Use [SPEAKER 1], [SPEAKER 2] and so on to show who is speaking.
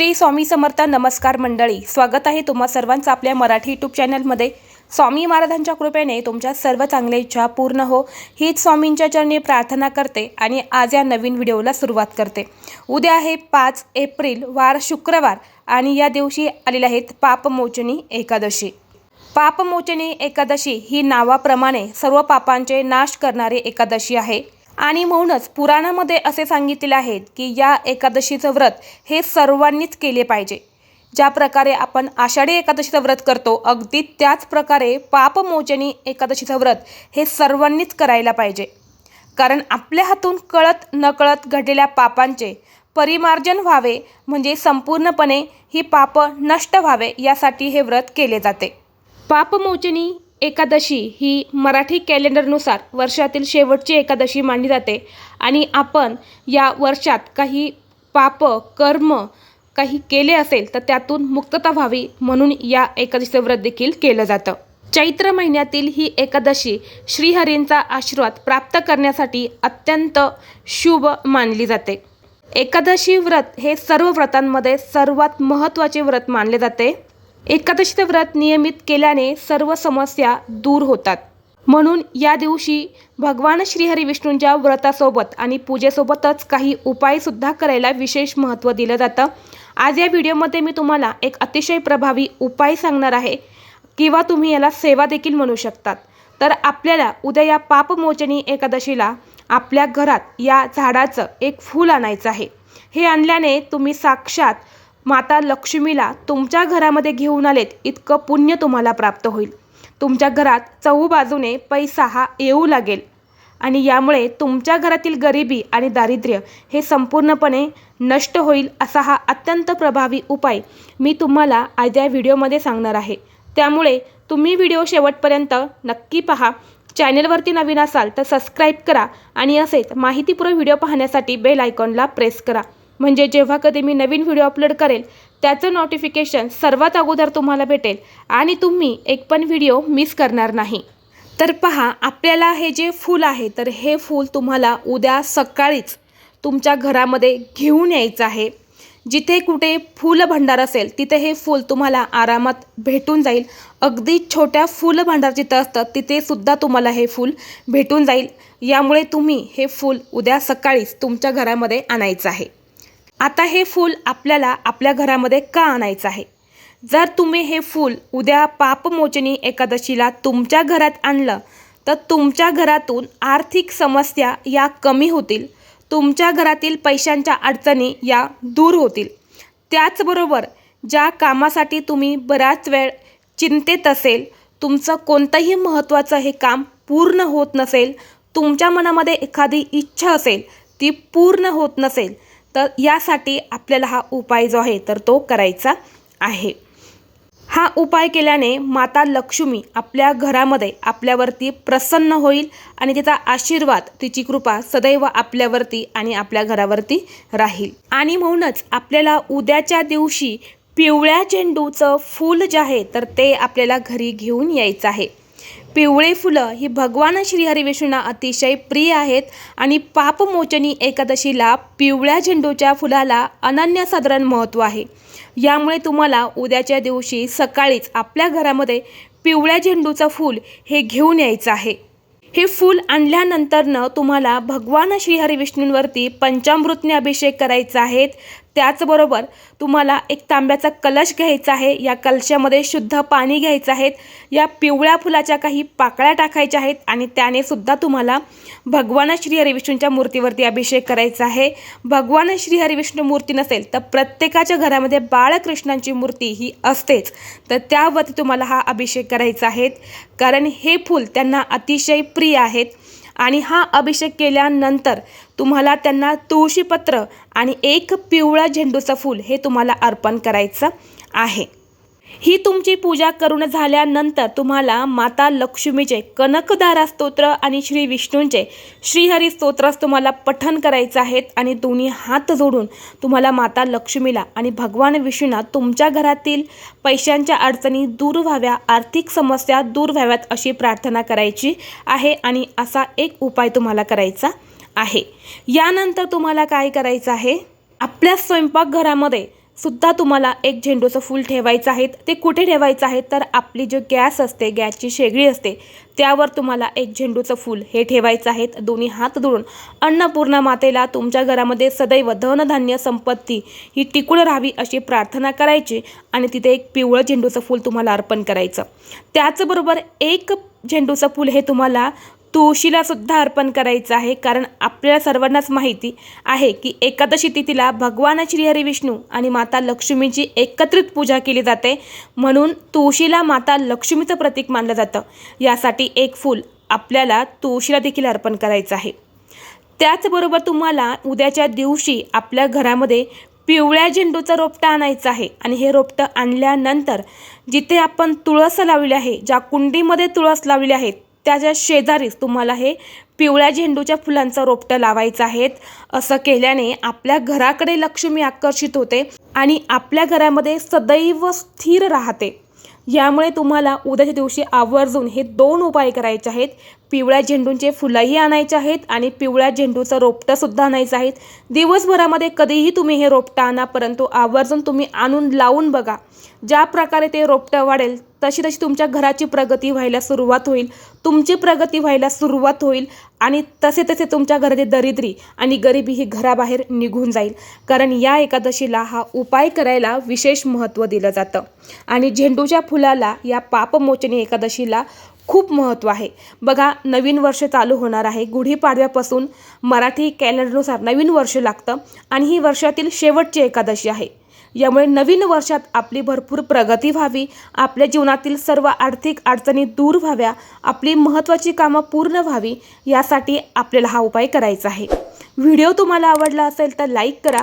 [SPEAKER 1] श्री स्वामी समर्थ नमस्कार मंडळी. स्वागत आहे तुम्हा सर्वांचं आपल्या मराठी यूट्यूब चॅनलमध्ये स्वामी महाराजांच्या कृपेने तुमच्या सर्व चांगल्या इच्छा पूर्ण हो. हीच स्वामींच्या चरणी प्रार्थना करते आणि आज या नवीन व्हिडिओला सुरुवात करते. उद्या आहे पाच एप्रिल वार शुक्रवार आणि या दिवशी आलेल्या आहेत पापमोचनी एकादशी. पापमोचनी एकादशी ही नावाप्रमाणे सर्व पापांचे नाश करणारी एकादशी आहे. आणि म्हणूनच पुराणामध्ये असे सांगितलेले आहेत की या एकादशीचं व्रत हे सर्वांनीच केले पाहिजे. ज्या प्रकारे आपण आषाढी एकादशीचं व्रत करतो अगदी त्याच प्रकारे पापमोचनी एकादशीचं व्रत हे सर्वांनीच करायला पाहिजे. कारण आपल्या हातून कळत नकळत घडलेल्या पापांचे परिमार्जन व्हावे म्हणजे संपूर्णपणे ही पापं नष्ट व्हावे यासाठी हे व्रत केले जाते. पापमोचनी एकादशी ही मराठी कॅलेंडरनुसार वर्षातील शेवटची एकादशी मानली जाते. आणि आपण या वर्षात काही पाप कर्म काही केले असेल तर त्यातून मुक्तता व्हावी म्हणून या एकादशीचं व्रत देखील केलं जातं. चैत्र महिन्यातील ही एकादशी श्रीहरींचा आशीर्वाद प्राप्त करण्यासाठी अत्यंत शुभ मानली जाते. एकादशी व्रत हे सर्व व्रतांमध्ये सर्वात महत्त्वाचे व्रत मानले जाते. एकादशीचं व्रत नियमित केल्याने सर्व समस्या दूर होतात. म्हणून या दिवशी भगवान श्रीहरी विष्णूंच्या व्रतासोबत आणि पूजेसोबतच काही उपायसुद्धा करायला विशेष महत्त्व दिलं जातं. आज या व्हिडिओमध्ये मी तुम्हाला एक अतिशय प्रभावी उपाय सांगणार आहे किंवा तुम्ही याला सेवा देखील म्हणू शकतात. तर आपल्याला उद्या या पापमोचनी एकादशीला आपल्या घरात या झाडाचं एक फूल आणायचं आहे. हे आणल्याने तुम्ही साक्षात माता लक्ष्मीला तुमच्या घरामध्ये घेऊन आलेत इतकं पुण्य तुम्हाला प्राप्त होईल. तुमच्या घरात चहूबाजूने पैसा हा येऊ लागेल. आणि यामुळे तुमच्या घरातील गरिबी आणि दारिद्र्य हे संपूर्णपणे नष्ट होईल असा हा अत्यंत प्रभावी उपाय मी तुम्हाला आज या व्हिडिओमध्ये सांगणार आहे. त्यामुळे तुम्ही व्हिडिओ शेवटपर्यंत नक्की पहा. चॅनलवरती नवीन असाल तर सबस्क्राईब करा आणि असेच माहितीपूर्व व्हिडिओ पाहण्यासाठी बेल आयकॉनला प्रेस करा. म्हणजे जेव्हा कधी मी नवीन व्हिडिओ अपलोड करेल त्याचं नोटिफिकेशन सर्वात अगोदर तुम्हाला भेटेल आणि तुम्ही एक पण व्हिडिओ मिस करणार नाही. तर पहा आपल्याला हे जे फूल आहे तर हे फूल तुम्हाला उद्या सकाळीच तुमच्या घरामध्ये घेऊन यायचं आहे. जिथे कुठे फूल भंडार असेल तिथे हे फूल तुम्हाला आरामात भेटून जाईल. अगदी छोट्या फूल भंडार जिथं असतं तिथेसुद्धा तुम्हाला हे फूल भेटून जाईल. यामुळे तुम्ही हे फूल उद्या सकाळीच तुमच्या घरामध्ये आणायचं आहे. आता हे फूल आपल्याला आपल्या घरामध्ये का आणायचं आहे? जर तुम्ही हे फूल उद्या पापमोचनी एकादशीला तुमच्या घरात आणलं तर तुमच्या घरातून आर्थिक समस्या या कमी होतील. तुमच्या घरातील पैशांच्या अडचणी या दूर होतील. त्याचबरोबर ज्या कामासाठी तुम्ही बराच वेळ चिंतेत असेल तुमचं कोणतंही महत्त्वाचं हे काम पूर्ण होत नसेल तुमच्या मनामध्ये एखादी इच्छा असेल ती पूर्ण होत नसेल तर यासाठी आपल्याला हा उपाय जो आहे तर तो करायचा आहे. हा उपाय केल्याने माता लक्ष्मी आपल्या घरामध्ये आपल्यावरती प्रसन्न होईल आणि तिचा आशीर्वाद तिची कृपा सदैव आपल्यावरती आणि आपल्या घरावरती राहील. आणि म्हणूनच आपल्याला उद्याच्या दिवशी पिवळ्या चेंडूचं फूल जे आहे तर ते आपल्याला घरी घेऊन यायचं आहे. पिवळे फुलं ही भगवान श्रीहरी विष्णूंना अतिशय प्रिय आहेत आणि पापमोचनी एकादशीला पिवळ्या झेंडूच्या फुलाला अनन्यसाधारण महत्त्व आहे. यामुळे तुम्हाला उद्याच्या दिवशी सकाळीच आपल्या घरामध्ये पिवळ्या झेंडूचं फूल हे घेऊन यायचं आहे. हे फूल आणल्यानंतरनं तुम्हाला भगवान श्रीहरी विष्णूंवरती पंचामृतने अभिषेक करायचा आहेत त्याचबरोबर तुम्हाला एक तांब्याचा कलश घ्यायचा आहे. या कलशामध्ये शुद्ध पाणी घ्यायचं आहे. या पिवळ्या फुलाच्या काही पाकळ्या टाकायच्या आहेत आणि त्याने सुद्धा तुम्हाला भगवान श्री हरिविष्णूंच्या मूर्तीवरती अभिषेक करायचा आहे. भगवान श्री हरिविष्णू मूर्ती नसेल तर प्रत्येकाच्या घरामध्ये बाळकृष्णांची मूर्ती ही असतेच. तर त्यावरती तुम्हाला हा अभिषेक करायचा आहे. कारण हे फूल त्यांना अतिशय प्रिय आहेत. आणि हा अभिषेक केल्यानंतर तुम्हाला त्यांना तुळशीपत्र आणि एक पिवळा झेंडूचं फूल हे तुम्हाला अर्पण करायचं आहे. ही तुमची पूजा करून झाल्यानंतर तुम्हाला माता लक्ष्मीचे कनकदारा स्तोत्र आणि श्री विष्णूंचे श्रीहरी स्तोत्रच तुम्हाला पठन करायचं आहेत आणि दोन्ही हात जोडून तुम्हाला माता लक्ष्मीला आणि भगवान विष्णूंना तुमच्या घरातील पैशांच्या अडचणी दूर व्हाव्या आर्थिक समस्या दूर व्हाव्यात अशी प्रार्थना करायची आहे आणि असा एक उपाय तुम्हाला करायचा आहे. यानंतर तुम्हाला काय करायचं आहे? आपल्या स्वयंपाकघरामध्ये सुद्धा तुम्हाला एक झेंडूचं फूल ठेवायचं आहे. ते कुठे ठेवायचं आहे? तर आपली जो गॅस असते गॅसची शेगडी असते त्यावर तुम्हाला एक झेंडूचं फूल हे ठेवायचं आहे. दोन्ही हात धुळून अन्नपूर्णा मातेला तुमच्या घरामध्ये सदैव धनधान्य संपत्ती ही टिकून राहावी अशी प्रार्थना करायची आणि तिथे एक पिवळं झेंडूचं फूल तुम्हाला अर्पण करायचं. त्याचबरोबर एक झेंडूचं फूल हे तुम्हाला तुळशीला सुद्धा अर्पण करायचं आहे. कारण आपल्याला सर्वांनाच माहिती आहे की एकादशी तिथीला भगवान श्रीहरी विष्णू आणि माता लक्ष्मीची एकत्रित पूजा केली जाते. म्हणून तुळशीला माता लक्ष्मीचं प्रतीक मानलं जातं. यासाठी एक फूल आपल्याला तुळशीला देखील अर्पण करायचं आहे. त्याचबरोबर तुम्हाला उद्याच्या दिवशी आपल्या घरामध्ये पिवळ्या झेंडूचं रोपटं आणायचं आहे. आणि हे रोपटं आणल्यानंतर जिथे आपण तुळस लावली आहे ज्या कुंडीमध्ये तुळस लावली आहे त्याच्या शेजारीच तुम्हाला हे पिवळ्या झेंडूच्या फुलांचं रोपटं लावायचं आहेत असं केल्याने आपल्या घराकडे लक्ष्मी आकर्षित होते आणि आपल्या घरामध्ये सदैव स्थिर राहते. यामुळे तुम्हाला उद्याच्या दिवशी आवर्जून हे दोन उपाय करायचे आहेत. पिवळ्या झेंडूंचे फुलंही आणायचे आहेत आणि पिवळ्या झेंडूचं रोपटंसुद्धा आणायचं आहेत. दिवसभरामध्ये कधीही तुम्ही हे रोपटं आणा परंतु आवर्जून तुम्ही आणून लावून बघा. ज्या प्रकारे ते रोपटं वाढेल तशी तशी तुमच्या घराची प्रगती व्हायला सुरुवात होईल. तुमची प्रगती व्हायला सुरुवात होईल आणि तसे तसे तुमच्या घराची दरिद्री आणि गरिबी ही घराबाहेर निघून जाईल. कारण या एकादशीला हा उपाय करायला विशेष महत्त्व दिलं जातं. आणि झेंडूच्या फुलाला या पापमोचनी एकादशीला खूप महत्त्व आहे. बघा नवीन वर्ष चालू होणार आहे. गुढीपाडव्यापासून मराठी कॅलेंडरनुसार नवीन वर्ष लागतं आणि ही वर्षातील शेवटची एकादशी आहे. यामुळे नवीन वर्षात आपली भरपूर प्रगती व्हावी आपल्या जीवनातील सर्व आर्थिक अडचणी दूर व्हाव्या आपली महत्त्वाची कामं पूर्ण व्हावी यासाठी आपल्याला हा उपाय करायचा आहे. व्हिडिओ तुम्हाला आवडला असेल तर लाईक करा